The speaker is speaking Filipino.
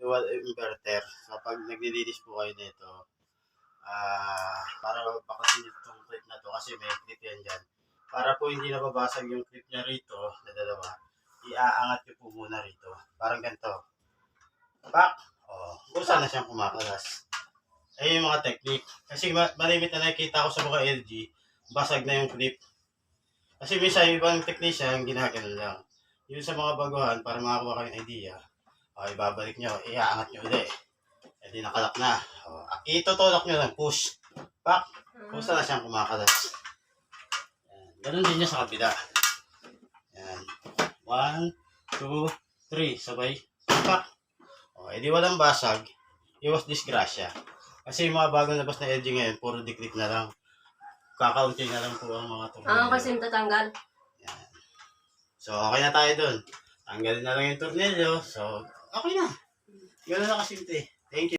dual inverter. So, pag nagdi-release po kayo nito, ah, para bakasin itong clip na to kasi may clip yan dyan. Para po hindi nababasag yung clip niya rito, na dalawa, iaangat nyo po muna rito. Parang ganito. Pak! Oh, kung saan na siyang kumakalas. Ayun yung mga technique. Kasi ma- malimit na nakikita ko sa mga LG, basag na yung clip. Kasi minsan ibang technician, ginagano lang. Yun sa mga baguhan, para makakuha kayong idea, okay, babalik nyo, iaangat nyo ulit. E di nakalak na. O, itutulak nyo lang, push. Pak! Kung saan na siyang kumakalas. Yan. Ganun din niya sa kabila. Yan. One, two, three. Sabay. Pak! O, edi walang basag. Iwas disgrasya. Kasi yung mga bagong labas na LG ngayon, puro decrypt na lang. Kakaunti na lang po ang mga tornilyo. Ah, kasi tatanggal. So, okay na tayo dun. Tanggalin na lang yung tornilyo. So, okay na. Ganun na kasimple.